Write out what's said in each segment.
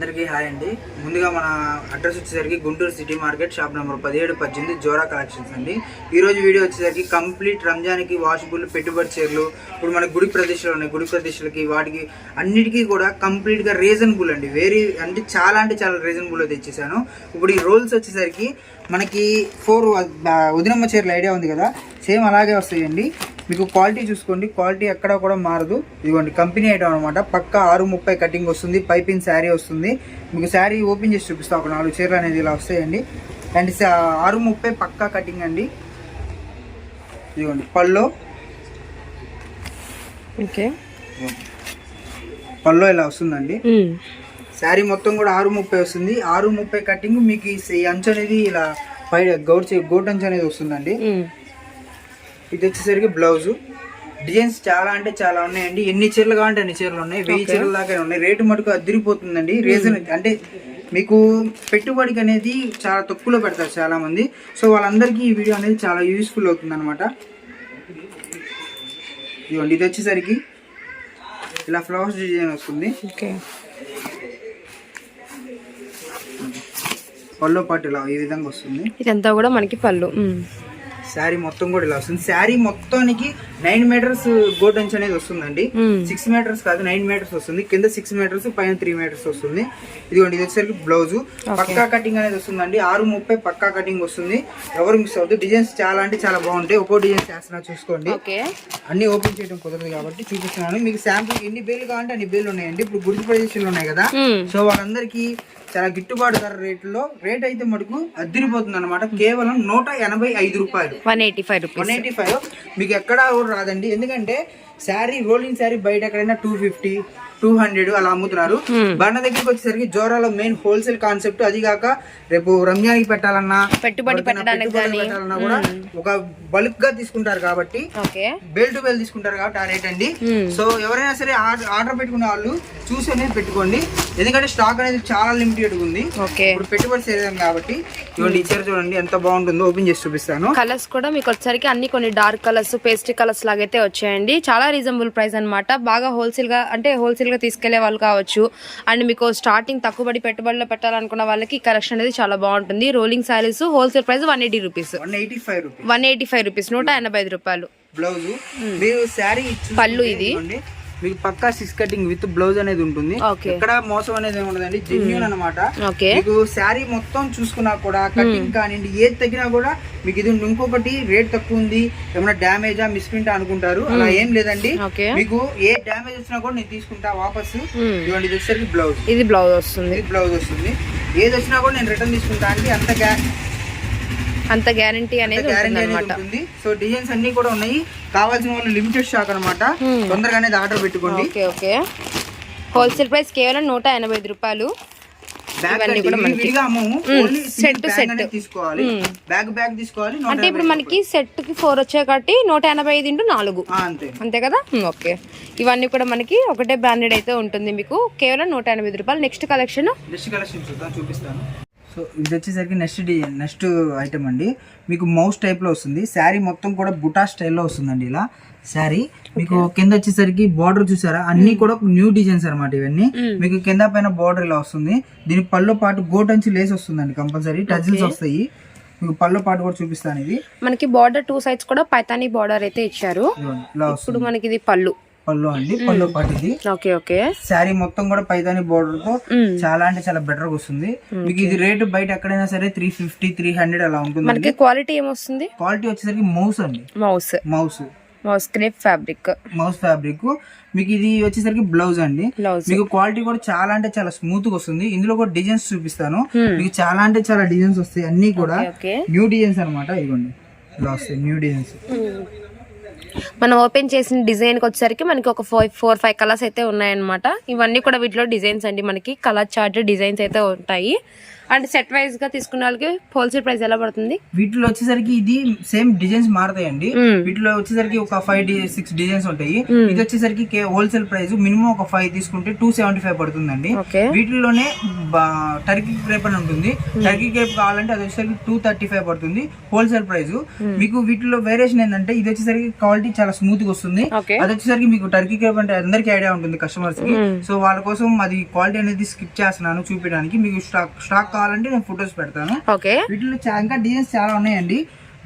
అందరికీ హాయ్ అండి. ముందుగా మన అడ్రస్ వచ్చేసరికి Guntur city market shop number పదిహేడు పద్దెనిమిది జోరా కలెక్షన్స్ అండి. ఈరోజు వీడియో వచ్చేసరికి కంప్లీట్ రంజాన్కి వాషబుల్ పెట్టుబడి చీరలు ఇప్పుడు మన గుడి ప్రదేశాలు ఉన్నాయి. గుడి ప్రదేశాలకి వాటికి అన్నిటికీ కూడా కంప్లీట్గా రీజనబుల్ అండి. వెరీ అంటే చాలా అంటే చాలా రీజనబుల్గా తెచ్చేసాను. ఇప్పుడు ఈ రోల్స్ వచ్చేసరికి మనకి ఫోర్ ఉదినమ్మ చీరల ఐడియా ఉంది కదా. సేమ్ అలాగే వస్తాయండి. మీకు క్వాలిటీ చూసుకోండి. క్వాలిటీ ఎక్కడ కూడా మారదు. ఇదిగోండి కంపెనీ ఐటమ్ అనమాట పక్క ఆరు ముప్పై కటింగ్ వస్తుంది. పైపింగ్ శారీ వస్తుంది. మీకు శారీ ఓపెన్ చేసి చూపిస్తా. ఒక నాలుగు చీరలు అనేది ఇలా వస్తాయండి. అండ్ సా- ఆరు ముప్పై పక్కా కటింగ్ అండి. ఇదిగోండి పల్లో ఓకే. పల్లో ఇలా వస్తుందండి. శారీ మొత్తం కూడా ఆరు ముప్పై వస్తుంది. ఆరు ముప్పై కటింగ్ మీకు ఈ అంచు అనేది ఇలా పై చే- గోట్ అంచు అనేది వస్తుందండి. ఇది వచ్చేసరికి బ్లౌజ్. డిజైన్స్ చాలా అంటే చాలా ఉన్నాయండి. ఎన్ని చీరలు కావాలంటే అన్ని చీరలు ఉన్నాయి. వెయ్యి చీరల దాకా ఉన్నాయి. రేటు మటుకు అదిరిపోతుందండి. రీజన్ అంటే మీకు పెట్టుబడికి అనేది చాలా తక్కువలో పెడతారు చాలా మంది సో వాళ్ళందరికీ ఈ వీడియో అనేది చాలా యూస్ఫుల్ అవుతుంది అనమాట ఇదిగోండి ఇది వచ్చేసరికి ఇలా ఫ్లవర్స్ డిజైన్ వస్తుంది. ఓకే. పల్లో పాటు ఇలా ఈ విధంగా వస్తుంది. ఇదంతా కూడా మనకి పళ్ళు. శారీ మొత్తం కూడా ఇలా వస్తుంది. శారీ మొత్తానికి నైన్ మీటర్స్ గోట్ అంచు అనేది వస్తుందండి. సిక్స్ మీటర్స్ కాదు నైన్ మీటర్స్ వస్తుంది. కింద సిక్స్ మీటర్స్ పైన త్రీ మీటర్స్ వస్తుంది. ఇదిగోండి ఇది వచ్చేసరికి బ్లౌజ్. పక్కా కటింగ్ అనేది వస్తుందండి. ఆరు ముప్పై పక్కా కటింగ్ వస్తుంది. ఎవరు మిస్ అవుతుంది డిజైన్స్ చాలా అంటే చాలా బాగుంటాయి. ఒక్కో డిజైన్ చేస్తున్నా చూసుకోండి. అన్ని ఓపెన్ చేయడం కుదరదు కాబట్టి చూపిస్తున్నాను. మీకు శాంపుల్ ఎన్ని బేలు కావాలంటే అన్ని బేలు ఉన్నాయండి. ఇప్పుడు గుర్తు ప్రదేశాలు ఉన్నాయి కదా. సో వాళ్ళందరికీ చాలా గిట్టుబాటు ధర రేట్లో రేట్ అయితే మటుకు అద్దరిపోతుంది అనమాట కేవలం నూట ఎనభై ఐదు రూపాయలు. One eighty five one eighty five. మీకు ఎక్కడా కూడా రాదండి. ఎందుకంటే శారీ రోలింగ్ శారీ బయట ఎక్కడైనా టూ ఫిఫ్టీ టూ హండ్రెడ్ అలా అమ్ముతున్నారు. బండ దగ్గరికి వచ్చేసరికి జోరాలో మెయిన్ హోల్సేల్ కాన్సెప్ట్ అది కాక రేపు రంజాన్కి పెట్టాలన్నా పెట్టుబడి పెట్టాలన్నా కూడా ఒక బల్క్గా తీసుకుంటారు కాబట్టి ఓకే. బేల్ టు బేల్ తీసుకుంటారు కాబట్టి ఆ రేట్ అండి. సో ఎవరైనా సరే ఆర్డర్ ఆర్డర్ పెట్టుకునే వాళ్ళు చూసి అనేది పెట్టుకోండి. ఎందుకంటే స్టాక్ అనేది చాలా లిమిటెడ్ ఉంది. ఓకే. ఇప్పుడు పెట్టుబడి చేద్దాం కాబట్టి ఇవ్వండి ఈ చీర చూడండి ఎంత బాగుంటుందో ఓపెన్ చేసి చూపిస్తాను. కలర్స్ కూడా మీకు వచ్చేసరికి అన్ని కొన్ని డార్క్ కలర్స్ పేస్ట్రీ కలర్స్ లాగైతే వచ్చాయండి. చాలా రీజనబుల్ ప్రైస్ అన్నమాట. బాగా హోల్సేల్గా అంటే హోల్సేల్ గా తీసుకెళ్ళే వాళ్ళు కావచ్చు. అండ్ మీకు స్టార్టింగ్ తక్కువబడి పెట్టుబడిలో పెట్టాలనుకున్న వాళ్ళకి కలెక్షన్ అనేది చాలా బాగుంటుంది. Rolling saris wholesale price one eighty rupees one eighty five rupees. One eighty five rupees నూట ఎనభై ఐదు రూపాయలు. బ్లౌజ్. మీరు శారీ పళ్ళు ఇది. మీకు పక్కా సిక్స్ కటింగ్ విత్ బ్లౌజ్ అనేది ఉంటుంది. ఎక్కడ మోసం అనేది ఉండదండి జెన్యున్ అనమాట మీకు శారీ మొత్తం చూసుకున్నా కూడా కటింగ్ కానివ్వండి ఏది తగ్గినా కూడా మీకు ఇది ఇంకొకటి రేట్ తక్కువ ఉంది ఏమైనా డ్యామేజా మిస్ప్రింట్ అనుకుంటారు. అలా ఏం లేదండి. మీకు ఏ డ్యామేజ్ వచ్చినా కూడా నేను తీసుకుంటా వాపస్. ఇవ్వండి ఇది వచ్చేసరికి బ్లౌజ్ ఇది బ్లౌజ్ వస్తుంది. ఇది బ్లౌజ్ వస్తుంది. ఏది వచ్చినా కూడా నేను రిటర్న్ తీసుకుంటా అండి. అంత అంత గ్యారంటీ అనేది గ్యారంటీ అనేది ఉంటుంది. సో డిజైన్స్ అన్ని కూడా ఉన్నాయి. కావాల్సిన వాళ్ళు లిమిటెడ్ స్టాక్ అనమాట Hmm. తొందరగా అనేది ఆర్డర్ పెట్టుకోండి. Okay okay. హోల్సేల్ ప్రైస్ కేవలం నూట ఎనభై ఐదు రూపాయలు. తీసుకోవాలి. బ్యాగ్ బ్యాగ్ తీసుకోవాలి నూట అంటే ఇప్పుడు మనకి సెట్కి ఫోర్ వచ్చాయి కాబట్టి నూట ఎనభై ఐదు ఇంటూ నాలుగు. అంతే. కదా? హ్మ్, ఓకే. ఇవన్నీ కూడా మనకి ఒకటే బ్రాండెడ్ అయితే ఉంటుంది మీకు. కేవలం నూట ఎనభై రూపాయలు. నెక్స్ట్ కలెక్షన్ నెక్స్ట్ కలెక్షన్ చూద్దాం చూపిస్తాను. సో ఇది వచ్చేసరికి నెక్స్ట్ డిజైన్ నెక్స్ట్ ఐటమ్ అండి. మీకు మౌస్ టైప్లో వస్తుంది. శారీ మొత్తం కూడా బుటా స్టైల్లో వస్తుందండి ఇలా. శారీ మీకు కింద వచ్చేసరికి బార్డర్ చూసారా? అన్ని కూడా న్యూ డిజైన్స్ అన్నమాట ఇవన్నీ. మీకు కింద పైన బార్డర్ ఇలా వస్తుంది. దీని పళ్ళు పాటు గోట్ అంచి లేస్ వస్తుందండి కంపల్సరీ టజిల్స్ వస్తాయి. మీకు పళ్ళు పాటు కూడా చూపిస్తాను ఇది. మనకి బార్డర్ టూ సైడ్స్ కూడా పైతానీ బార్డర్ అయితే ఇచ్చారు. ఇప్పుడు మనకి ఇది పళ్ళు. పళ్ళు అండి పళ్ళు పాటు ఇది ఓకే ఓకే. శారీ మొత్తం కూడా పైదాని బోర్డర్తో చాలా అంటే చాలా బెటర్గా వస్తుంది. మీకు ఇది రేటు బయట ఎక్కడైనా సరే త్రీ ఫిఫ్టీ త్రీ హండ్రెడ్ అలా ఉంటుంది మనకి క్వాలిటీ ఏమొస్తుంది? క్వాలిటీ వచ్చేసరికి మౌస్ అండి. Moss moss moss crepe fabric moss fabric మీకు ఇది వచ్చేసరికి బ్లౌజ్ అండి. మీకు క్వాలిటీ కూడా చాలా అంటే చాలా స్మూత్గా వస్తుంది. ఇందులో కూడా డిజైన్స్ చూపిస్తాను. మీకు చాలా అంటే చాలా డిజైన్స్ వస్తాయి. అన్ని కూడా న్యూ డిజైన్స్ అన్నమాట. ఇదిగోండి. ఇలా వస్తాయి న్యూ డిజైన్స్ మనం ఓపెన్ చేసిన డిజైన్కి వచ్చేసరికి మనకి ఒక ఫోర్ ఫోర్ ఫైవ్ కలర్స్ అయితే ఉన్నాయన్నమాట. ఇవన్నీ కూడా వీటిలో డిజైన్స్ అండి. మనకి కలర్ చార్ట్ డిజైన్స్ అయితే ఉంటాయి. అండ్ సెట్ వైజ్గా తీసుకున్న వాళ్ళకి హోల్సేల్ ప్రైస్ ఎలా పడుతుంది? వీటిలో వచ్చేసరికి ఇది సేమ్ డిజైన్స్ మారుతాయండి. వీటిలో వచ్చేసరికి ఒక ఫైవ్ సిక్స్ డిజైన్స్ ఉంటాయి. ఇది వచ్చేసరికి హోల్సేల్ ప్రైస్ మినిమం ఒక ఫైవ్ తీసుకుంటే టూ సెవెంటీ ఫైవ్ పడుతుందండి వీటిలోనే టర్కీ క్రేప్ అని ఉంటుంది. టర్కీ క్రేప్ కావాలంటే అది వచ్చేసరికి టూ థర్టీ ఫైవ్ పడుతుంది హోల్సేల్ ప్రైస్. మీకు వీటిలో వేరియేషన్ ఏంటంటే ఇది వచ్చేసరికి క్వాలిటీ చాలా స్మూత్గా వస్తుంది. అది వచ్చేసరికి మీకు టర్కీ క్రేప్ అంటే అందరికీ ఐడియా ఉంటుంది కస్టమర్స్కి. సో వాళ్ళ కోసం అది క్వాలిటీ అనేది స్కిప్ చేస్తున్నాను చూపించడానికి. మీకు స్టాక్ స్టాక్ కావాలంటే నేను ఫొటోస్ పెడతాను. ఓకే. వీటిలో ఇంకా డిజైన్స్ చాలా ఉన్నాయండి.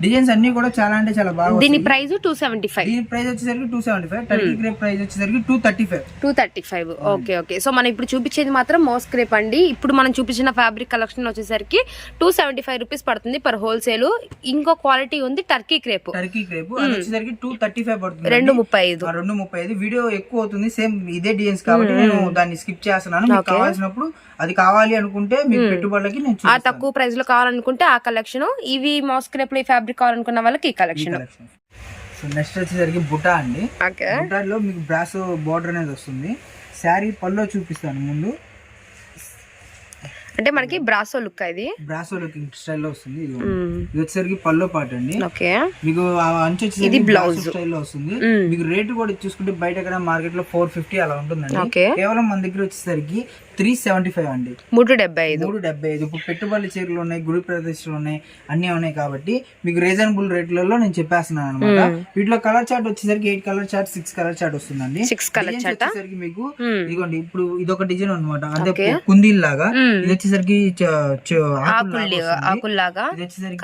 డిజైన్స్ అన్ని కూడా చాలా అంటే చాలా బాగా దీని. ప్రైస్ టూ సెవెంటీ ఫైవ్ దీని ప్రైస్ వచ్చేసరికి two seventy five Turkey crepe price వచ్చేసరికి two thirty five two thirty five okay okay so మనం ఇప్పుడు చూపించేది మాత్రం మోస్ క్రేప్ అండి. ఇప్పుడు మనం చూపించిన ఫ్యాబ్రిక్ కలెక్షన్ వచ్చేసరికి టూ సెవెంటీ ఫైవ్ రూపీస్ పడుతుంది పర్ హోల్సేల్ ఇంకో క్వాలిటీ ఉంది టర్కీ క్రేప్ టర్కీ క్రేప్ వచ్చేసరికి టూ థర్టీ ఫైవ్ పడుతుంది రెండు ముప్పై ఐదు. రెండు ముప్పై ఐదు. వీడియో ఎక్కువ అవుతుంది. సేమ్ ఇదే డిజైన్స్ కాబట్టి నేను దాన్ని స్కిప్ చేస్తున్నాను. మీకు కావాల్సినప్పుడు అది కావాలి అనుకుంటే మీకు పెట్టుబడులకి నేను. తక్కువ ప్రైస్లో కావాలనుకుంటే ఆ కలెక్షన్ ఇవి మోస్ క్రేప్లో ఈ ఫ్యాబ్రిక్ కావాలనుకున్న వాళ్ళకి ఈ కలెక్షన్. సో నెక్స్ట్ వచ్చేసరికి బుటా అండి. బుటాలో మీకు బ్రాసో బార్డర్ అనేది వస్తుంది. శారీ పల్లో చూపిస్తాను ముందు. అంటే మనకి బ్రాసో లుక్ ఇది? బ్రాసో లుకింగ్ స్టైల్లో వస్తుంది. ఇది ఇది వచ్చేసరికి పల్లో పాట అండి. ఓకే. మీకు అంచు blouse. బ్లౌజ్ స్టైల్లో వస్తుంది. మీకు రేట్ కూడా చూసుకుంటే బయట ఎక్కడ మార్కెట్లో ఫోర్ ఫిఫ్టీ అలా ఉంటుందండి. కేవలం మన దగ్గర వచ్చేసరికి త్రీ సెవెంటీ ఫైవ్ అండి. మూడు డెబ్బై ఐదు. మూడు డెబ్బై ఐదు. ఇప్పుడు పెట్టుబడి చీరలు ఉన్నాయి గుడి ప్రదర్శనలు ఉన్నాయి అన్ని ఉన్నాయి కాబట్టి మీకు రీజనబుల్ రేట్లలో నేను చెప్పేస్తున్నాను అనమాట వీటిలో కలర్ చార్ట్ వచ్చేసరికి eight colour chart six colour chart వస్తుందండి. సిక్స్ కలర్ చాట వచ్చేసరికి మీకు. ఇదిగోండి ఇప్పుడు ఇదొక డిజైన్ అనమాట అంటే ఓకే. కుందీల్ లాగా. ఇది వచ్చేసరికి ఆకుల్లాగా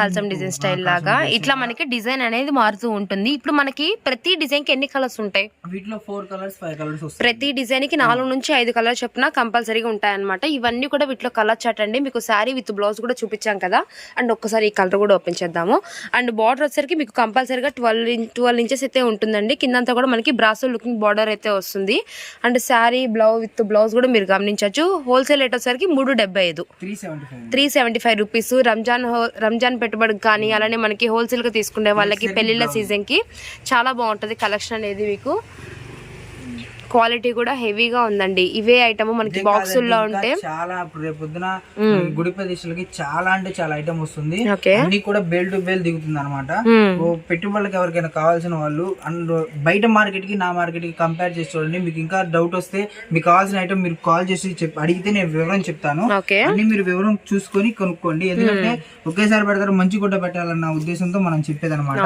కల్చం డిజైన్ స్టైల్ లాగా. ఇట్లా మనకి డిజైన్ అనేది మారుతూ ఉంటుంది. ఇప్పుడు మనకి ప్రతి డిజైన్కి ఎన్ని కలర్స్ ఉంటాయి? వీటిలో ఫోర్ కలర్స్ ఫైవ్ కలర్స్ ప్రతి డిజైన్కి నాలుగు నుంచి ఐదు కలర్ చొప్పున కంపల్సరీగా ఉంటాయన్నమాట. ఇవన్నీ కూడా వీటిలో కలర్ చాట్ అండి. మీకు శారీ విత్ బ్లౌజ్ కూడా చూపించాం కదా. అండ్ ఒక్కసారి ఈ కలర్ కూడా ఓపెన్ చేద్దాము. అండ్ బార్డర్ వచ్చేసరికి మీకు కంపల్సరీగా ట్వెల్వ్ ట్వెల్వ్ ఇంచెస్ అయితే ఉంటుందండి. కిందంతా కూడా మనకి బ్రాసో లుకింగ్ బార్డర్ అయితే వస్తుంది. And sari blouse with blouse కూడా మీరు గమనించవచ్చు హోల్సేల్ రేట్ వచ్చేసరికి మూడు డెబ్బై ఐదు. Three seventy five. Rupees. Ramzan Ramzan పెట్టుబడికి కానీ అలానే మనకి హోల్సేల్గా తీసుకునే వాళ్ళకి పెళ్ళిళ్ళ సీజన్కి చాలా బాగుంటది కలెక్షన్ అనేది మీకు. క్వాలిటీ కూడా హెవీగా ఉందండి. ఇవే ఐటమ్ మనకి బాక్సుల్లో ఉంటే. చాలా పొద్దున గుడి ప్రదేశాలకి చాలా అంటే చాలా ఐటమ్ వస్తుంది. అన్ని కూడా బేల్ టు బేల్ దిగుతుంది అనమాట పెట్టుబడులకు ఎవరికైనా కావాల్సిన వాళ్ళు అండ్ బయట మార్కెట్కి నా మార్కెట్కి కంపేర్ చేసి చూడండి మీకు ఇంకా డౌట్ వస్తే మీకు కావాల్సిన ఐటమ్ మీరు కాల్ చేసి అడిగితే నేను వివరం చెప్తాను. అన్ని మీరు వివరం చూసుకొని కొనుక్కోండి. ఎందుకంటే ఒకేసారి పెడతారు మంచి గుడ్డ పెట్టాలన్న ఉద్దేశంతో మనం చెప్పేది అనమాట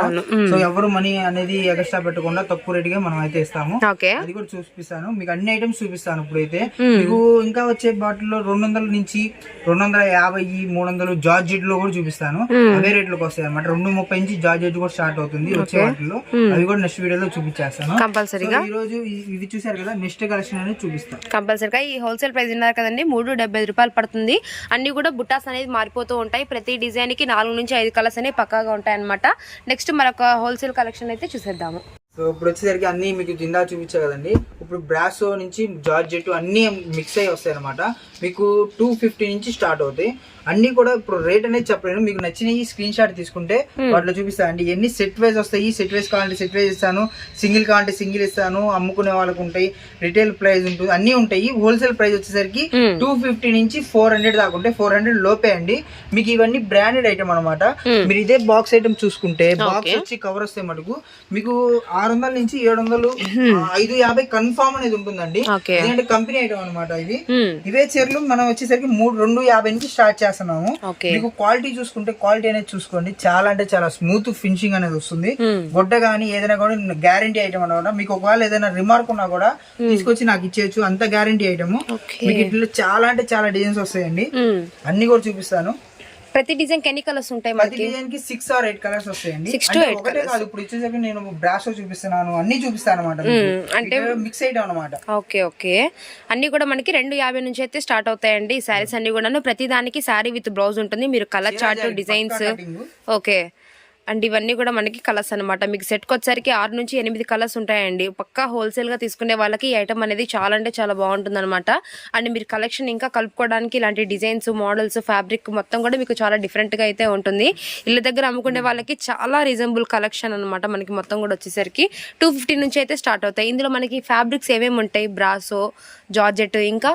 సో ఎవరు మనీ అనేది ఎక్స్ట్రా పెట్టకుండా తక్కువ రేటుగా మనం అయితే ఇస్తాము అది కూడా చూపిస్తాను. మీకు అన్ని ఐటమ్స్ చూపిస్తాను ఇప్పుడైతే. మీకు ఇంకా వచ్చే బాటిల్లో రెండు వందల నుంచి రెండు వందల యాభై మూడు వందలు జార్జెట్లో కూడా చూపిస్తాను. అవే రేట్లకు వస్తాయి అనమాట రెండు ముప్పై నుంచి జార్జెట్ కూడా స్టార్ట్ అవుతుంది వచ్చే వాటిలో అవి కూడా నెక్స్ట్ వీడియోలో చూపించేస్తాను. కంపల్సరీగా? ఈ రోజు ఇ- ఇవి చూసారు కదా నెక్స్ట్ కలెక్షన్ అనేది చూపిస్తాను. కంపల్సరీగా? ఈ హోల్సేల్ ప్రైస్ ఉన్నారు కదండి మూడు డెబ్బై రూపాయలు పడుతుంది. అన్ని కూడా బుట్టాస్ అనేది మారిపోతూ ఉంటాయి. ప్రతి డిజైన్కి నాలుగు నుంచి ఐదు కలర్స్ అనేవి పక్కాగా ఉంటాయి అనమాట నెక్స్ట్ మరొక హోల్సేల్ కలెక్షన్ అయితే చూసేద్దాము. సో ఇప్పుడు వచ్చేసరికి అన్ని మీకు జిందా చూపించా కదండి. ఇప్పుడు బ్రాసో నుంచి జార్జెట్ అన్ని మిక్స్ అయ్యి వస్తాయి అనమాట మీకు టూ ఫిఫ్టీ నుంచి స్టార్ట్ అవుతాయి. అన్ని కూడా ఇప్పుడు రేట్ అనేది చెప్పలేను. మీకు నచ్చినవి స్క్రీన్ షాట్ తీసుకుంటే వాటిలో చూపిస్తాను అండి ఎన్ని సెట్ వైజ్ వస్తాయి? సెట్ వైజ్ కావాలంటే సెట్ వైజ్ ఇస్తాను. సింగిల్ కావాలంటే సింగిల్ ఇస్తాను. అమ్ముకునే వాళ్ళకు ఉంటాయి. రిటైల్ ప్రైస్ ఉంటుంది. అన్ని ఉంటాయి. హోల్సేల్ ప్రైస్ వచ్చేసరికి టూ ఫిఫ్టీ నుంచి ఫోర్ హండ్రెడ్ దాకా ఉంటాయి. ఫోర్ హండ్రెడ్ లోపే అండి. మీకు ఇవన్నీ బ్రాండెడ్ ఐటమ్ అనమాట మీరు ఇదే బాక్స్ ఐటమ్ చూసుకుంటే బాక్స్ వచ్చి కవర్ వస్తే మటుకు మీకు ఆరు వందల నుంచి ఏడు వందలు ఆ, ఐదు యాభై కన్ఫామ్ అనేది ఉంటుందండి. ఎందుకంటే కంపెనీ ఐటమ్ అనమాట ఇవి ఇవే చీరలు మనం వచ్చేసరికి మూడు రెండు యాభై నుంచి స్టార్ట్ చేస్తున్నాము. మీకు క్వాలిటీ చూసుకుంటే క్వాలిటీ అనేది చూసుకోండి. చాలా అంటే చాలా స్మూత్ ఫినిషింగ్ అనేది వస్తుంది. గుడ్డ కానీ ఏదైనా కూడా గ్యారంటీ ఐటమ్ అనమాట మీకు ఒకవేళ ఏదైనా రిమార్క్ ఉన్నా కూడా తీసుకొచ్చి నాకు ఇచ్చేయచ్చు. అంత గ్యారంటీ ఐటమ్. మీకు ఇట్లా చాలా అంటే చాలా డిజైన్స్ వస్తాయండి. అన్ని కూడా చూపిస్తాను. ప్రతి డిజైన్ ఎన్ని కలర్స్ ఉంటాయి ప్రతి మనకి? డిజైన్కి సిక్స్ ఆర్ ఎయిట్ కలర్స్ వస్తాయండి. Six to అంటే eight ఒకటే కాదు ఇప్పుడు ఇచ్చేసరికి నేను బ్రాషో చూపిస్తున్నాను అన్ని చూపిస్తాను అనమాట అంటే మిక్స్ ఐటమ్ అనమాట ఓకే ఓకే. అన్ని కూడా మనకి రెండు యాభై నుంచి అయితే స్టార్ట్ అవుతాయండి ఈ శారీస్ అన్ని కూడా ప్రతి దానికి శారీ విత్ బ్లౌజ్ ఉంటుంది. మీరు colour chart designs. Okay. And ఇవన్నీ కూడా మనకి కలర్స్ అనమాట మీకు సెట్కి వచ్చేసరికి ఆరు నుంచి ఎనిమిది కలర్స్ ఉంటాయండి. పక్కా హోల్సేల్గా తీసుకునే వాళ్ళకి ఈ ఐటమ్ అనేది చాలా అంటే చాలా బాగుంటుంది అనమాట అండ్ మీరు కలెక్షన్ ఇంకా కలుపుకోవడానికి ఇలాంటి డిజైన్స్ మోడల్స్ ఫ్యాబ్రిక్ మొత్తం కూడా మీకు చాలా డిఫరెంట్గా అయితే ఉంటుంది. ఇళ్ళ దగ్గర అమ్ముకునే వాళ్ళకి చాలా రీజనబుల్ కలెక్షన్ అనమాట మనకి మొత్తం కూడా వచ్చేసరికి. టూ ఫిఫ్టీ నుంచి అయితే స్టార్ట్ అవుతాయి. ఇందులో మనకి ఫ్యాబ్రిక్స్ ఏమేమి ఉంటాయి? బ్రాసో జార్జెట్ ఇంకా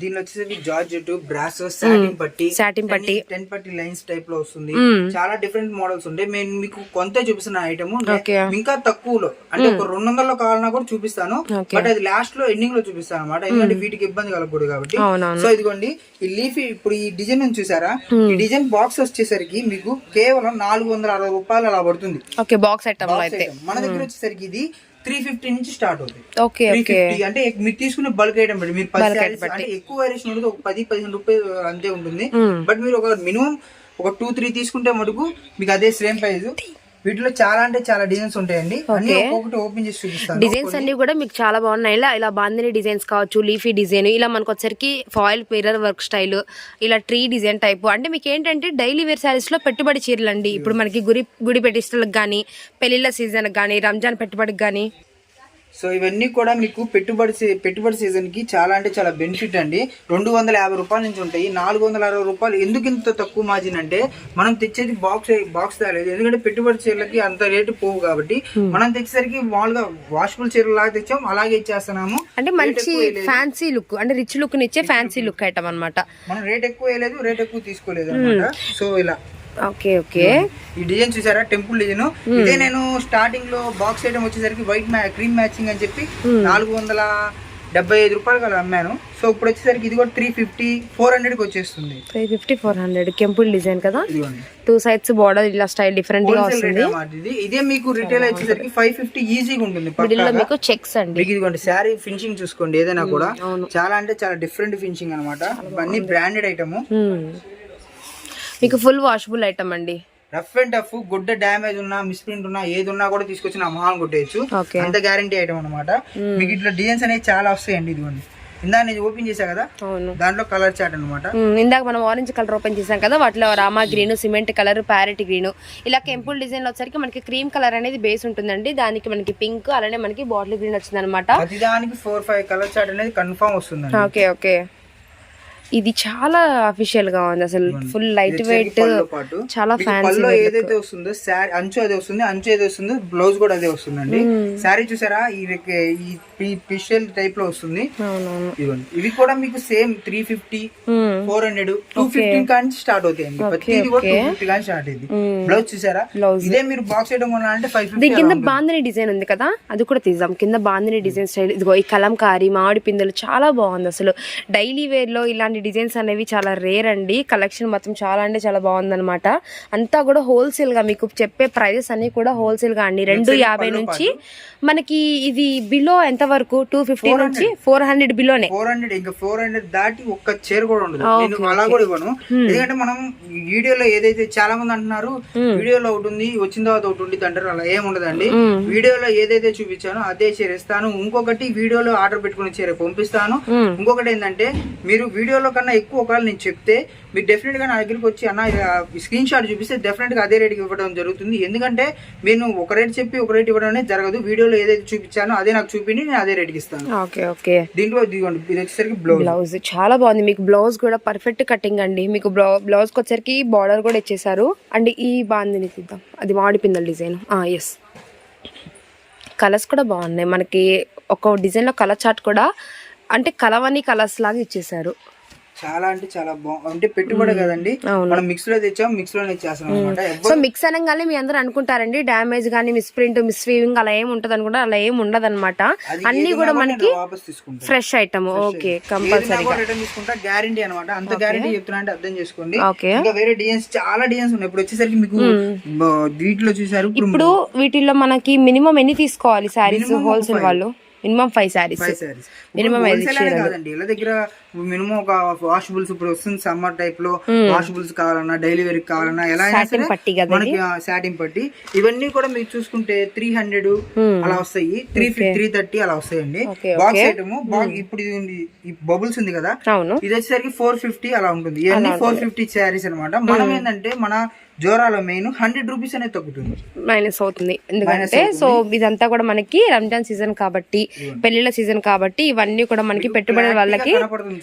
దీనిలో వచ్చేసరికి జార్జెట్ బ్రాసో సాటిన్ పట్టి Satin పట్టి. టెన్ పట్టి లైన్స్ టైప్లో వస్తుంది. చాలా డిఫరెంట్ మోడల్స్ ఉంటాయి నేను మీకు కొంత చూపిస్తున్న ఐటమ్. ఇంకా తక్కువలో. అంటే ఒక రెండు వందల్లో కావాలన్నా కూడా చూపిస్తాను. బట్ అది లాస్ట్లో ఎండింగ్లో చూపిస్తాను అనమాట ఎందుకంటే వీటికి ఇబ్బంది కలగకూడదు కాబట్టి. సో ఇదిగోండి ఈ లీఫ్ ఇప్పుడు ఈ డిజైన్ చూసారా? ఈ డిజైన్ బాక్స్ వచ్చేసరికి మీకు కేవలం నాలుగు వందల అరవై రూపాయలు అలా పడుతుంది. Okay box item. మన దగ్గర వచ్చేసరికి ఇది త్రీ ఫిఫ్టీ నుంచి స్టార్ట్ అవుతుంది ఓకే అంటే మీరు తీసుకునే బల్క్ ఐటమ్ బట్టి మీరు పది అంటే ఎక్కువ వేరియేషన్ ఉండదు ఒక పది పదిహేను రూపాయలు అంతే ఉంటుంది. బట్ మీరు ఒక మినిమం ఒక టూ త్రీ తీసుకుంటే మటుకు మీకు అదే సేమ్ ప్రైస్ వీటిలో చాలా అంటే చాలా డిజైన్స్ ఉంటాయండి. అన్ని ఒక్కొక్కటి ఓపెన్ చేసి చూపిస్తాను. డిజైన్స్ అన్ని కూడా మీకు చాలా బాగున్నాయి. ఇలా ఇలా బాందిని డిజైన్స్ కావచ్చు లీఫీ డిజైన్ ఇలా మనకు వచ్చరికి ఫాయిల్ మిర్రర్ వర్క్ స్టైల్ ఇలా ట్రీ డిజైన్ టైప్. అంటే మీకు ఏంటంటే డైలీ వేర్ శారీస్లో పెట్టుబడి చీరలు అండి ఇప్పుడు మనకి గుడి గుడి పెట్టిస్టలకు కానీ పెళ్ళిళ్ళ సీజన్ కానీ రంజాన్ పెట్టుబడికి కానీ సో ఇవన్నీ కూడా మీకు పెట్టుబడి పెట్టుబడి సీజన్కి చాలా అంటే చాలా బెనిఫిట్ అండి. రెండు వందల యాభై రూపాయల నుంచి ఉంటాయి. నాలుగు వందల అరవై రూపాయలు ఎందుకు ఇంత తక్కువ మార్జిన్ అంటే మనం తెచ్చేది బాక్స్ బాక్స్ తేలేదు ఎందుకంటే పెట్టుబడి చీరలకి అంత రేటు పోవు కాబట్టి మనం తెచ్చేసరికి మామూలుగా వాషబుల్ చీరలు లాగా తెచ్చాం అలాగే ఇచ్చేస్తున్నాము. అంటే మంచి ఫ్యాన్సీ లుక్ అంటే రిచ్ లుక్ ఇచ్చే ఫ్యాన్సీ లుక్ ఐటమ్ అనమాట మనం రేట్ ఎక్కువ వేయలేదు రేట్ ఎక్కువ తీసుకోలేదు అనమాట సో ఇలా. Okay okay. ఈ డిజైన్ చూసారా? Temple design. ఇదే నేను స్టార్టింగ్లో బాక్స్ ఐటమ్ వచ్చేసరికి వైట్ క్రీమ్ మ్యాచింగ్ అని చెప్పి నాలుగు వందల డెబ్బై ఐదు రూపాయలు కదా అమ్మాను. సో ఇప్పుడు వచ్చేసరికి ఇది కూడా త్రీ ఫిఫ్టీ ఫోర్ హండ్రెడ్కి వచ్చేస్తుంది. Three fifty four hundred temple design కదా? టూ సైడ్స్ బార్డర్ ఇలా స్టైల్ డిఫరెంట్గా వస్తుంది. ఇది. మీకు రిటైల్ వచ్చేసరికి ఫైవ్ ఫిఫ్టీ ఈజీగా ఉంటుంది. మిడిల్లో పక్కాగా. మీకు చెక్స్ అండి. ఇదిగోండి శారీ ఫినిషింగ్ చూసుకోండి ఏదైనా కూడా. చాలా అంటే చాలా డిఫరెంట్ ఫినిషింగ్ అనమాట ఇవన్నీ బ్రాండెడ్ ఐటమ్. మీకు ఫుల్ వాషబుల్ ఐటమ్ అండి. రఫ్ అండ్ టఫ్ గుడ్డ డ్యామేజ్ ఉన్నా మిస్ప్రింట్ ఉన్నా ఏది ఉన్నా కూడా తీసుకొచ్చి నా మొహాన్ కొట్టేయచ్చు. అంత గ్యారంటీ ఐటమ్ అనమాట మీకు ఇట్లా డిజైన్స్ అనేవి చాలా వస్తాయండి ఇదిగోండి. ఇందా నేను ఓపెన్ చేశా కదా? అవును. దాంట్లో కలర్ చాట్ అనమాట. ఇందాక మనం ఆరెంజ్ కలర్ ఓపెన్ చేసాం కదా వాటిలో Rama green cement colour parrot green ఇలా కెంపుల్ డిజైన్ వచ్చరికి మనకి క్రీమ్ కలర్ అనేది బేస్ ఉంటుందండి. దానికి మనకి పింక్ అలానే మనకి బాటిల్ గ్రీన్ వచ్చింది అనమాట దానికి ఫోర్ ఫైవ్ కలర్ చాట్ అనేది కన్ఫర్మ్ వస్తుందండి. Okay okay. ఇది చాలా అఫీషియల్గా ఉంది. అసలు ఫుల్ లైట్ వెయిట్ చాలా ఫ్యాన్సీ ఏదైతే వస్తుందో శారీ అంచు అదే వస్తుంది అంచు ఏది వస్తుందో బ్లౌజ్ కూడా అదే వస్తుందండి. శారీ చూసారా? ఈ పిషల్ టైప్లో వస్తుంది. ఇవి కూడా మీకు same three fifty. Four hundred two fifty కానీ స్టార్ట్ అవుతాయండి. ప్రతిది కూడా టూ ఫిఫ్టీ కానీ స్టార్ట్ అయింది. బ్లౌజ్ చూసారా. ఇదే మీరు బాక్స్ ఐటమ్ కొనాలంటే ఫైవ్ దీని ఫిఫ్టీ కింద బాందిని డిజైన్ ఉంది కదా? అది కూడా తీద్దాం. కింద బాందిని డిజైన్ స్టైల్. ఇదిగో ఈ కలంకారి మామిడి పిందెలు చాలా బాగుంది అసలు. డైలీ వేర్లో ఇలాంటి డిజైన్స్ అనేవి చాలా రేర్ అండి. కలెక్షన్ మొత్తం చాలా అంటే చాలా బాగుందన్నమాట. అంతా కూడా హోల్సేల్గా మీకు చెప్పే ప్రైజెస్ అన్ని కూడా హోల్సేల్గా అండి. రెండు యాభై నుంచి మనకి ఇది బిలో ఎంత వరకు? టూ ఫిఫ్టీ నుంచి ఫోర్ హండ్రెడ్ బిలోనే. ఫోర్ హండ్రెడ్ ఇంకా ఫోర్ హండ్రెడ్ దాటి ఒక్క చీర కూడా ఉండదు. నేను అలా కూడా ఇవ్వను. ఎందుకంటే మనం వీడియోలో ఏదైతే చాలా మంది అంటున్నారు వీడియోలో ఒకటి ఉంది వచ్చిన తర్వాత ఒకటి ఉంది అంటారు అలా ఏం ఉండదండి. వీడియోలో ఏదైతే చూపించానో అదే చీర ఇస్తాను. ఇంకొకటి వీడియోలో ఆర్డర్ పెట్టుకునే చీర పంపిస్తాను. ఇంకొకటి ఏంటంటే మీరు వీడియోలో కన్నా ఎక్కువ ఒకవేళ నేను చెప్తే మీరు డెఫినెట్గా నా దగ్గరికి వచ్చి అన్న స్క్రీన్ షాట్ చూపిస్తే డెఫినెట్గా అదే రేట్కి ఇవ్వడం జరుగుతుంది. ఎందుకంటే నేను ఒక రేట్ చెప్పి ఒక రేట్ ఇవ్వడం అనేది జరగదు. వీడియోలో ఏదైతే చూపించానో అదే నాకు చూపించి నేను అదే రేట్కి ఇస్తాను. Okay okay. దీంట్లో ఇదిగోండి ఇది వచ్చేసరికి బ్లౌజ్ బ్లౌజ్ చాలా బాగుంది. మీకు బ్లౌజ్ కూడా పర్ఫెక్ట్ కటింగ్ అండి. మీకు బ్లౌజ్కి వచ్చరికి బార్డర్ కూడా ఇచ్చేసారు అండ్ ఈ బాందిని తీద్దాం. అది మామిడి పిందల డిజైన్ ఎస్ కలర్స్ కూడా బాగున్నాయి. మనకి ఒక డిజైన్లో కలర్ చార్ట్ కూడా అంటే కలవని కలర్స్ లాగా ఇచ్చేసారు చాలా అంటే చాలా బాగుంది అంటే పెట్టుబడి కదండి. మనం మిక్స్లో తెచ్చాం మిక్స్లోనే అనమాట సో మిక్స్ అనగానే మీ అందరూ అనుకుంటారండి డ్యామేజ్ కానీ మిస్ ప్రింట్ మిస్ వీవింగ్ అలా ఏం ఉంటది అనుకుంటారు అలా ఏం ఉండదు అనమాట అన్ని కూడా మనకి fresh item. Okay compulsory return తీసుకుంటా గ్యారంటీ అనమాట అంత గ్యారంటీ చెప్తున్నా అంటే అర్థం చేసుకోండి. ఓకే. ఇంకా వేరే డిజైన్స్ చాలా డిజైన్స్ ఉన్నాయి. ఇప్పుడు వచ్చేసరికి మీకు వీటిలో చూసారు ఇప్పుడు వీటిల్లో మనకి మినిమం ఎన్ని తీసుకోవాలి శారీస్ హోల్సేల్ వాళ్ళు? మినిమం ఫైవ్ శారీస్ కాదండి. ఇలా దగ్గర మినిమం ఒక వాషబుల్స్ ఇప్పుడు వస్తుంది సమ్మర్ టైప్లో వాషబుల్స్ కావాలన్నా డైలీ వేర్ కావాలన్నా ఎలా సరే పట్టీ మనకి సాటిన్ పట్టి. ఇవన్నీ కూడా మీరు చూసుకుంటే త్రీ హండ్రెడ్ అలా వస్తాయి. త్రీ త్రీ థర్టీ అలా వస్తాయండి. బాక్స్ ఐటమ్ ఇప్పుడు ఉంది ఈ బబుల్స్ ఉంది కదా. ఇది వచ్చేసరికి ఫోర్ ఫిఫ్టీ అలా ఉంటుంది. ఇవన్నీ ఫోర్ ఫిఫ్టీ శారీస్ అనమాట మనం ఏంటంటే మన జోరాలో మెయిన్ హండ్రెడ్ రూపీస్ అనేది తగ్గుతుంది. మైనస్ అవుతుంది. ఎందుకంటే సో ఇదంతా కూడా మనకి రంజాన్ సీజన్ కాబట్టి పెళ్ళిళ్ళ సీజన్ కాబట్టి ఇవన్నీ కూడా మనకి పెట్టుబడి వాళ్ళకి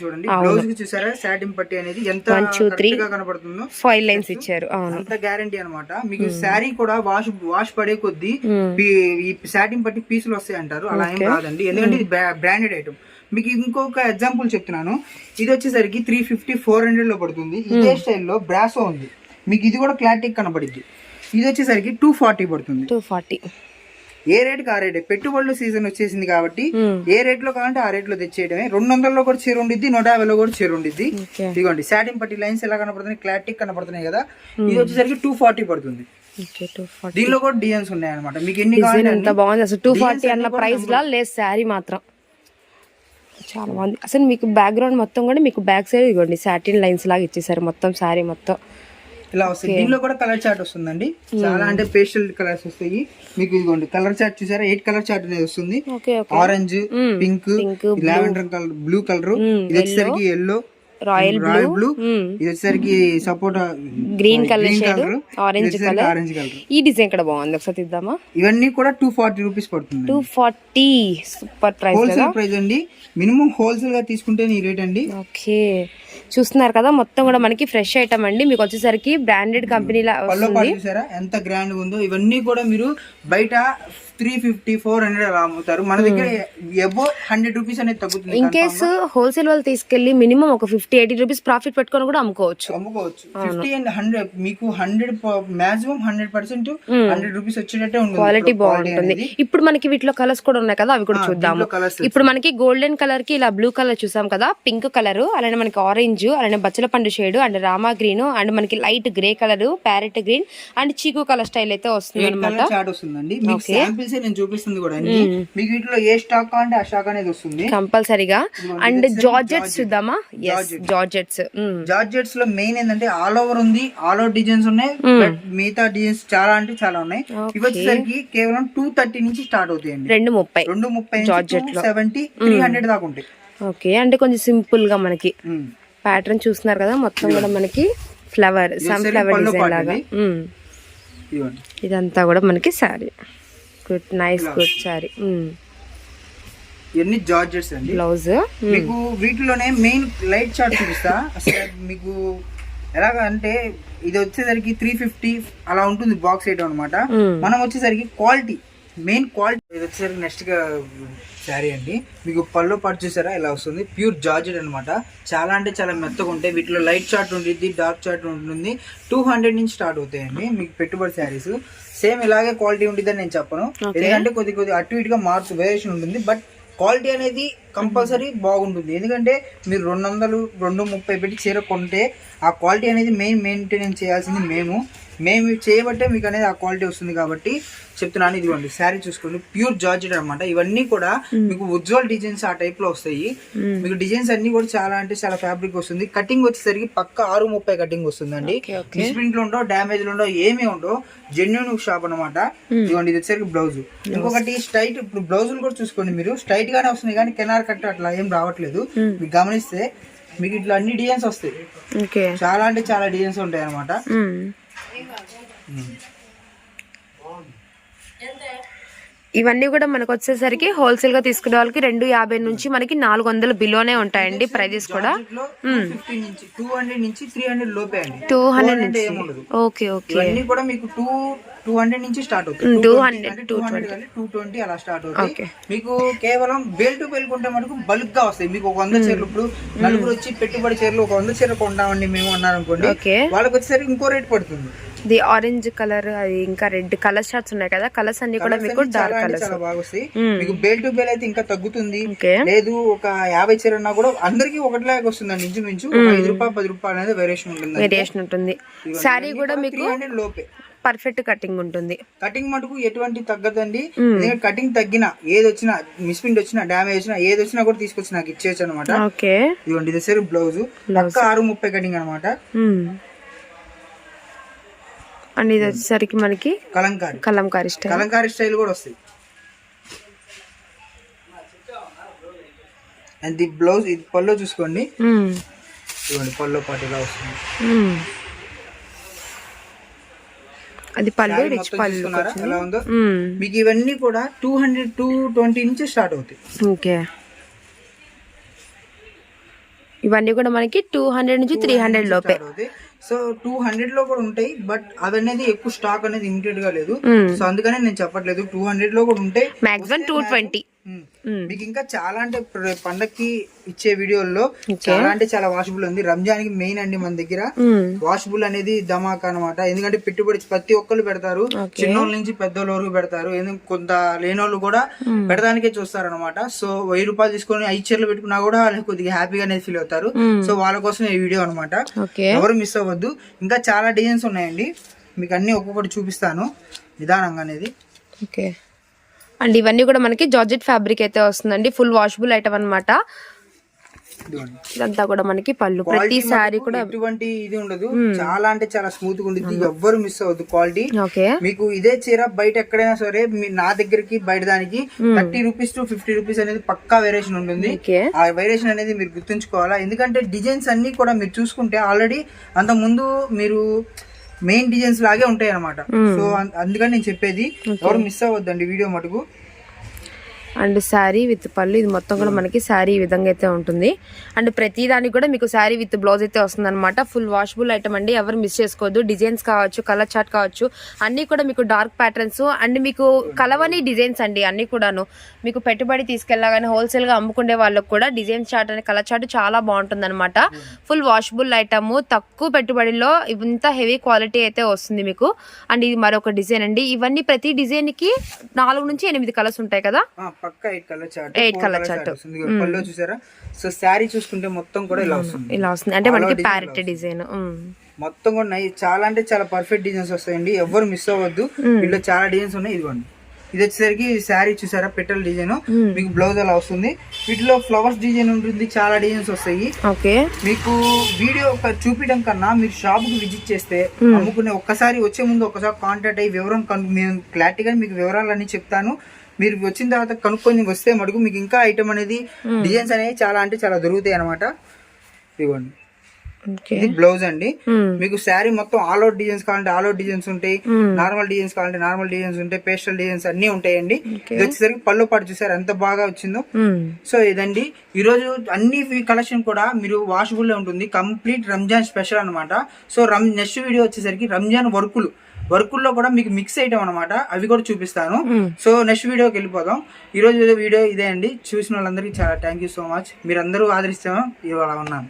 చూడండి. బ్లౌజ్ చూసారా? సాటిన్ పట్టి అనేది ఎంత correct గా కనపడుతుందో. ఫైవ్ లైన్స్ ఇచ్చారు. అవును. అంత గ్యారంటీ అన్నమాట. మీకు శారీ కూడా వాష్ వాష్ పడే కొద్దీ పీ- ఈ సాటిన్ పట్టి పీసులు వస్తాయి అంటారు. అలా ఏం కాదండి ఎందుకంటే ఇది బ్రాండెడ్ ఐటమ్ మీకు ఇంకొక ఎగ్జాంపుల్ చెప్తున్నాను. ఇది వచ్చేసరికి త్రీ ఫిఫ్టీ ఫోర్ హండ్రెడ్లో పడుతుంది. ఇదే స్టైల్లో బ్రాసో ఉంది. మీకు ఇది కూడా క్లారిటీ కనబడిద్ది. ఇది వచ్చేసరికి టూ ఫార్టీ పడుతుంది. టూ ఫార్టీ ఏ రేట్కి ఆ రేటే పెట్టుబడుల సీజన్ వచ్చేసింది కాబట్టి ఏ రేట్లో కావాలంటే ఆ రేట్లో తెచ్చేయడమే. రెండు వందల్లో కూడా చీర ఉండిద్ది నూట యాభైలో కూడా చీర ఉండిద్ది. ఇదిగోండి సాటిన్ పట్టి లైన్స్ ఎలా కనపడుతున్నాయి? క్లారిటీ కనపడుతున్నాయి కదా. ఇది వచ్చేసరికి టూ ఫార్టీ పడుతుంది. దీనిలో కూడా డిజైన్స్ ఉన్నాయి అనమాట మీకు ఎన్ని ఎంత బాగుంది. అసలు టూ ఫార్టీ అన్న ప్రైస్ లా లేదు శారీ మాత్రం. చాలా బాగుంది. అసలు మీకు బ్యాక్గ్రౌండ్ మొత్తం కూడా మీకు బ్యాక్ సైడ్ ఇవ్వండి సాటిన్ లైన్స్ లాగా ఇచ్చేసారు మొత్తం శారీ మొత్తం. ఇలా వస్తాయి. దీనిలో కూడా కలర్ చార్ట్ వస్తుందండి. చాలా అంటే పేస్టల్ కలర్స్ వస్తాయి. మీకు ఇదిగోండి కలర్ చార్ట్ చూసారా? ఎయిట్ కలర్ చార్ట్ అనేది వస్తుంది. Orange pink lavender colour blue colour ఇది వచ్చేసరికి ఎల్లో రాయల్ రాయల్ బ్లూ ఇది వచ్చేసరికి sapota green colour shade orange colour orange colour ఈ డిజైన్ కూడా బాగుంది? ఒకసారి తీద్దామా? ఇవన్నీ కూడా టూ ఫార్టీ రూపీస్ పడుతుంది. Two forty super price wholesale price అండి. మినిమం హోల్సేల్గా తీసుకుంటే ఈ రేట్ అండి. ఓకే చూస్తున్నారు కదా మొత్తం కూడా మనకి ఫ్రెష్ ఐటమ్ అండి. మీకు వచ్చేసరికి బ్రాండెడ్ కంపెనీ లా పళ్ళు పాటు చూసారా? ఎంత గ్రాండ్ ఉందో. ఇవన్నీ కూడా మీరు బయట త్రీ ఫిఫ్టీ ఫోర్ హండ్రెడ్ అమ్ముతారు. మన దగ్గర ఎబో హండ్రెడ్ రూపీస్ అనేది తగ్గుతుంది ఇన్ కేస్ హోల్సేల్ వాళ్ళు తీసుకెళ్ళి మినిమం ఒక ఫిఫ్టీ ఎయిటీ రూపీస్ ప్రాఫిట్ పెట్టుకొని కూడా అమ్ముకోవచ్చు. అమ్ముకోవచ్చు. ఫిఫ్టీ అండ్ హండ్రెడ్ మీకు hundred maximum hundred percent hundred rupees వచ్చేటట్టే ఉంటుంది క్వాలిటీ బాగుంటుంది. ఇప్పుడు మనకి వీటిలో కలర్స్ కూడా ఉన్నాయి కదా అవి కూడా చూద్దాము. ఇప్పుడు మనకి గోల్డెన్ కలర్కి ఇలా బ్లూ కలర్ చూసాం కదా పింక్ కలర్ అలానే మనకి ఆరెంజ్ అలానే బచ్చల పండు shade and Rama green and మనకి light grey colour parrot green and chikoo colour style అయితే వస్తుంది అనమాట శాంపిల్స్ నేను చూపిస్తుంది కూడా. అండి మీకు వీటిలో ఏ స్టాక్ అంటే ఆ స్టాక్ అనేది వస్తుంది. కంపల్సరీగా. అండ్ జార్జెట్స్ చూద్దామా? జార్జెట్స్ జార్జెట్స్లో మెయిన్ ఏంటంటే ఆల్ ఓవర్ ఉంది ఆల్ ఓవర్ డిజైన్స్ ఉన్నాయి బట్ మిగతా డిజైన్స్ చాలా అంటే చాలా ఉన్నాయి. ఇవి వచ్చేసరికి కేవలం టూ థర్టీ నుంచి స్టార్ట్ అవుతాయండి. రెండు ముప్పై. రెండు ముప్పై సెవెంటీ త్రీ హండ్రెడ్ దాకా ఉంటాయి. ఓకే అంటే కొంచెం సింపుల్గా మనకి. ప్యాటర్న్ చూస్తున్నారు కదా మొత్తం కూడా మనకి ఫ్లవర్ సన్ ఫ్లవర్ డిజైన్ లాగా. ఇదంతా కూడా మనకి sari good nice good sari ఇవన్నీ జార్జెట్స్ అండి? బ్లౌజ్ మీకు వీటిలోనే మెయిన్ లైట్ చార్ట్ చూపిస్తా. అసలు మీకు ఎలాగ అంటే ఇది వచ్చేసరికి త్రీ ఫిఫ్టీ అలా ఉంటుంది బాక్స్ ఐటమ్ అనమాట మనం వచ్చేసరికి క్వాలిటీ మెయిన్ క్వాలిటీ ఇది వచ్చేసరికి నెక్స్ట్గా శారీ అండి. మీకు పళ్ళు పాటు చూసారా? ఇలా వస్తుంది. ప్యూర్ జార్జెట్ అన్నమాట. చాలా అంటే చాలా మెత్తగా ఉంటాయి. వీటిలో లైట్ చార్ట్ ఉంటుంది డార్క్ చార్ట్ ఉంటుంది. టూ హండ్రెడ్ నుంచి స్టార్ట్ అవుతాయండి. మీకు పెట్టుబడి శారీస్ సేమ్ ఇలాగే క్వాలిటీ ఉంటుందని నేను చెప్పను. ఎందుకంటే కొద్ది కొద్ది అటు ఇటుగా మార్చు వేరియేషన్ ఉంటుంది. బట్ క్వాలిటీ అనేది కంపల్సరీ బాగుంటుంది. ఎందుకంటే మీరు రెండు వందలు రెండు ముప్పై పెట్టి చీర కొంటే ఆ క్వాలిటీ అనేది మెయిన్ మెయింటెనెన్స్ చేయాల్సింది మేము. మేము చేయబట్టే మీకు అనేది ఆ క్వాలిటీ వస్తుంది కాబట్టి చెప్తున్నాను. ఇదిగోండి శారీ చూసుకోండి. ప్యూర్ జార్జెట్ అనమాట ఇవన్నీ కూడా మీకు ఉజ్వల్ డిజైన్స్ ఆ టైప్లో వస్తాయి. మీకు డిజైన్స్ అన్ని కూడా చాలా అంటే చాలా ఫ్యాబ్రిక్ వస్తుంది. కటింగ్ వచ్చేసరికి పక్క ఆరు ముప్పై కటింగ్ వస్తుందండి. మిస్ప్రింట్లు ఉండవు డ్యామేజ్ ఉండవు ఏమీ ఉండవు జెన్యున్ షాప్ అనమాట ఇదిగోండి ఇది వచ్చేసరికి బ్లౌజ్ ఇంకొకటి స్ట్రైట్ ఇప్పుడు బ్లౌజులు కూడా చూసుకోండి మీరు. స్ట్రైట్ గానే వస్తుంది కానీ కెనార్ కట్ అట్లా ఏం రావట్లేదు. మీకు గమనిస్తే మీకు ఇట్లా అన్ని డిజైన్స్ వస్తాయి. చాలా అంటే చాలా డిజైన్స్ ఉంటాయి అనమాట എന്തേ? ఇవన్నీ కూడా మనకు వచ్చేసరికి హోల్సేల్గా తీసుకునే వాళ్ళకి రెండు యాభై నుంచి మనకి నాలుగు వందల బిలోనే ఉంటాయండి ప్రైజెస్ కూడా. టూ హండ్రెడ్ నుంచి త్రీ హండ్రెడ్ లోపే టూ హండ్రెడ్ ఓకే ఓకే ఇవన్నీ కూడా మీకు టూ టూ హండ్రెడ్ నుంచి స్టార్ట్ అవుతాయి. టూ హండ్రెడ్ టూ ట్వంటీ అలా స్టార్ట్ అవుతాయి. ఓకే మీకు కేవలం బేల్ టు బేల్ కొంటే మటుకు బల్క్గా వస్తాయి. మీకు ఒక వంద చీరలు ఇప్పుడు నలుగురు వచ్చి పెట్టుబడి చీరలు ఒక వంద చీర కొంటామండి మేము అన్నారు అనుకోండి ఓకే వాళ్ళకి వచ్చేసరికి ఇంకో రేట్ పడుతుంది. ఇది ఆరెంజ్ కలర్ అది ఇంకా రెడ్ కలర్ షార్ట్స్ ఉన్నాయి కదా. కలర్స్ అన్ని కూడా మీకు డార్క్ కలర్స్ వస్తాయి. మీకు బేల్ టు బేల్ అయితే ఇంకా తగ్గుతుంది. లేదు ఒక యాభై చీర అన్నా కూడా అందరికి ఒకటిలాగా వస్తుందండి ఇంచుమించు. ఐదు రూపాయలు పది రూపాయలు అనేది వేరియేషన్ ఉంటుంది వేరియేషన్ ఉంటుంది. శారీ కూడా మీకు లోపే. పర్ఫెక్ట్ కటింగ్ ఉంటుంది. కటింగ్ మటుకు ఎటువంటి తగ్గదండి. ఎందుకంటే కటింగ్ తగ్గిన ఏది వచ్చినా మిస్ప్రింట్ వచ్చినా డ్యామేజ్ వచ్చినా ఏది వచ్చినా కూడా తీసుకొచ్చి నాకు ఇచ్చేయచ్చు అనమాట ఇదిగోండి ఇది సరే బ్లౌజ్ పక్క ఆరు ముప్పై కటింగ్ అనమాట అండ్ ఇది వచ్చేసరికి మనకి కలంకారి. కలంకారీ స్టైల్. కలంకారీ స్టైల్ కూడా వస్తాయి. అండ్ ది బ్లౌజ్ ఇది పల్లో చూసుకోండి. ఇదిగోండి పల్లో పాటు ఇలా వస్తుంది అది పళ్ళు రిచ్ పళ్ళు ఎలా ఉందో. మీకు ఇవన్నీ కూడా టూ హండ్రెడ్ టూ ట్వంటీ నుంచి స్టార్ట్ అవుతాయి. ఓకే. ఇవన్నీ కూడా మనకి టూ హండ్రెడ్ నుంచి త్రీ హండ్రెడ్ లోపే సో టూ హండ్రెడ్లో కూడా ఉంటాయి బట్ అవనేది ఎక్కువ స్టాక్ అనేది ఇమిటెడ్గా లేదు. సో అందుకనే నేను చెప్పట్లేదు టూ హండ్రెడ్లో కూడా ఉంటాయి మాక్సిమం టూ ట్వంటీ. మీకు ఇంకా చాలా అంటే పండక్కి ఇచ్చే వీడియోల్లో చాలా అంటే చాలా వాషబుల్ ఉంది. రంజాన్కి మెయిన్ అండి మన దగ్గర. వాషబుల్ అనేది ధమాక్ అన్నమాట. ఎందుకంటే పెట్టుబడి ప్రతి ఒక్కరు పెడతారు. చిన్నోళ్ళ నుంచి పెద్దోళ్ళ వరకు పెడతారు. కొంత లేనోళ్ళు కూడా పెడదానికే చూస్తారు అనమాట సో వెయ్యి రూపాయలు తీసుకొని ఐదు చీరలు పెట్టుకున్నా కూడా వాళ్ళు కొద్దిగా హ్యాపీగా అనేది ఫీల్ అవుతారు. సో వాళ్ళ కోసం ఈ వీడియో అనమాట ఎవరు మిస్ అవ్వద్దు. ఇంకా చాలా డిజైన్స్ ఉన్నాయండి. మీకు అన్ని ఒక్కొక్కటి చూపిస్తాను. నిదానంగా అనేది. ఓకే. అండ్ ఇవన్నీ కూడా మనకి జార్జెట్ ఫ్యాబ్రిక్ అయితే వస్తుందండి. ఫుల్ వాషబుల్ ఐటమ్ అన్నమాట. ఇదిగోండి. ఇదంతా కూడా మనకి పళ్ళు. ప్రతి శారీ కూడా ఎటువంటి ఇది ఉండదు. చాలా అంటే చాలా స్మూత్గా ఉంటుంది ఎవ్వరు మిస్ అవ్వద్దు క్వాలిటీ ఓకే. మీకు ఇదే చీర బయట ఎక్కడైనా సరే మీ- నా దగ్గరికి బయట దానికి thirty rupees to fifty rupees అనేది పక్కా వేరియేషన్ ఉంటుంది. ఆ వేరియేషన్ అనేది మీరు గుర్తుంచుకోవాలా? ఎందుకంటే డిజైన్స్ అన్ని కూడా మీరు చూసుకుంటే ఆల్రెడీ అంత ముందు మీరు మెయిన్ డిజైన్స్ లాగే ఉంటాయి అనమాట సో అందుకని నేను చెప్పేది ఎవరు మిస్ అవ్వద్దండి వీడియో మటుకు. అండ్ శారీ విత్ పళ్ళు. ఇది మొత్తం కూడా మనకి శారీ ఈ విధంగా అయితే ఉంటుంది. అండ్ ప్రతి దానికి కూడా మీకు శారీ విత్ బ్లౌజ్ అయితే వస్తుంది అనమాట ఫుల్ వాషబుల్ ఐటమ్ అండి. ఎవరు మిస్ చేసుకోవద్దు. డిజైన్స్ కావచ్చు కలర్ చార్ట్ కావచ్చు అన్ని కూడా మీకు డార్క్ ప్యాటర్న్స్ అండ్ మీకు కలవని డిజైన్స్ అండి అన్ని కూడాను. మీకు పెట్టుబడి తీసుకెళ్ళగానే హోల్సేల్గా అమ్ముకునే వాళ్ళకి కూడా డిజైన్ చార్ట్ అనే కలర్ చార్ట్ చాలా బాగుంటుంది అనమాట ఫుల్ వాషబుల్ ఐటమ్ తక్కువ పెట్టుబడిలో ఇంత హెవీ క్వాలిటీ అయితే వస్తుంది మీకు. అండ్ ఇది మరొక డిజైన్ అండి. ఇవన్నీ ప్రతి డిజైన్కి నాలుగు నుంచి ఎనిమిది కలర్స్ ఉంటాయి కదా? పక్కా ఎయిట్ కలర్ చార్ట్ chart. వస్తుంది పళ్ళు చూసారా? సో శారీ చూసుకుంటే మొత్తం కూడా ఇలా వస్తుంది. ఇలా వస్తుంది. అంటే మనకి ప్యారెట్ డిజైన్. మొత్తం కూడా చాలా అంటే చాలా పర్ఫెక్ట్ డిజైన్స్ వస్తాయండి. ఎవరు మిస్ అవ్వద్దు. వీటిలో చాలా డిజైన్స్ ఉన్నాయి. ఇదిగోండి. ఇది వచ్చేసరికి శారీ చూసారా? Petrol design. మీకు బ్లౌజ్ అలా వస్తుంది. వీటిలో ఫ్లవర్స్ డిజైన్ ఉంటుంది. చాలా డిజైన్స్ వస్తాయి. ఓకే. మీకు వీడియో చూపించడం కన్నా మీరు షాప్కి విజిట్ చేస్తే అమ్ముకునే ఒక్కసారి వచ్చే ముందు ఒకసారి కాంటాక్ట్ అయ్యి వివరం మేము క్లారిటీగా మీకు వివరాలన్నీ చెప్తాను. మీరు వచ్చిన తర్వాత కనుక్కొని వస్తే మటుకు మీకు ఇంకా ఐటమ్ అనేది డిజైన్స్ అనేవి చాలా అంటే చాలా దొరుకుతాయి అనమాట ఇవ్వండి. ఇది బ్లౌజ్ అండి. మీకు శారీ మొత్తం ఆల్ అవుట్ డిజైన్స్ కావాలంటే ఆల్ అవుట్ డిజైన్స్ ఉంటాయి. నార్మల్ డిజైన్స్ కావాలంటే నార్మల్ డిజైన్స్ ఉంటాయి. పేస్టల్ డిజైన్స్ అన్ని ఉంటాయండి. ఇది వచ్చేసరికి పళ్ళు పాటు చూసారు ఎంత బాగా వచ్చిందో. సో ఇదండి. ఈ రోజు అన్ని కలెక్షన్ కూడా మీరు వాషబుల్ ఉంటుంది. కంప్లీట్ రంజాన్ స్పెషల్ అన్నమాట. సో రమ్ నెక్స్ట్ వీడియో వచ్చేసరికి రంజాన్ వర్కులు వర్కుల్లో కూడా మీకు మిక్స్ ఐటమ్ అనమాట అవి కూడా చూపిస్తాను. సో నెక్స్ట్ వీడియోకి వెళ్ళిపోదాం. ఈ రోజు వీడియో ఇదే అండి. చూసిన వాళ్ళందరికీ చాలా థ్యాంక్ యూ సో మచ్ మీరు అందరూ ఆదరిస్తామో ఇవాళ ఉన్నాను.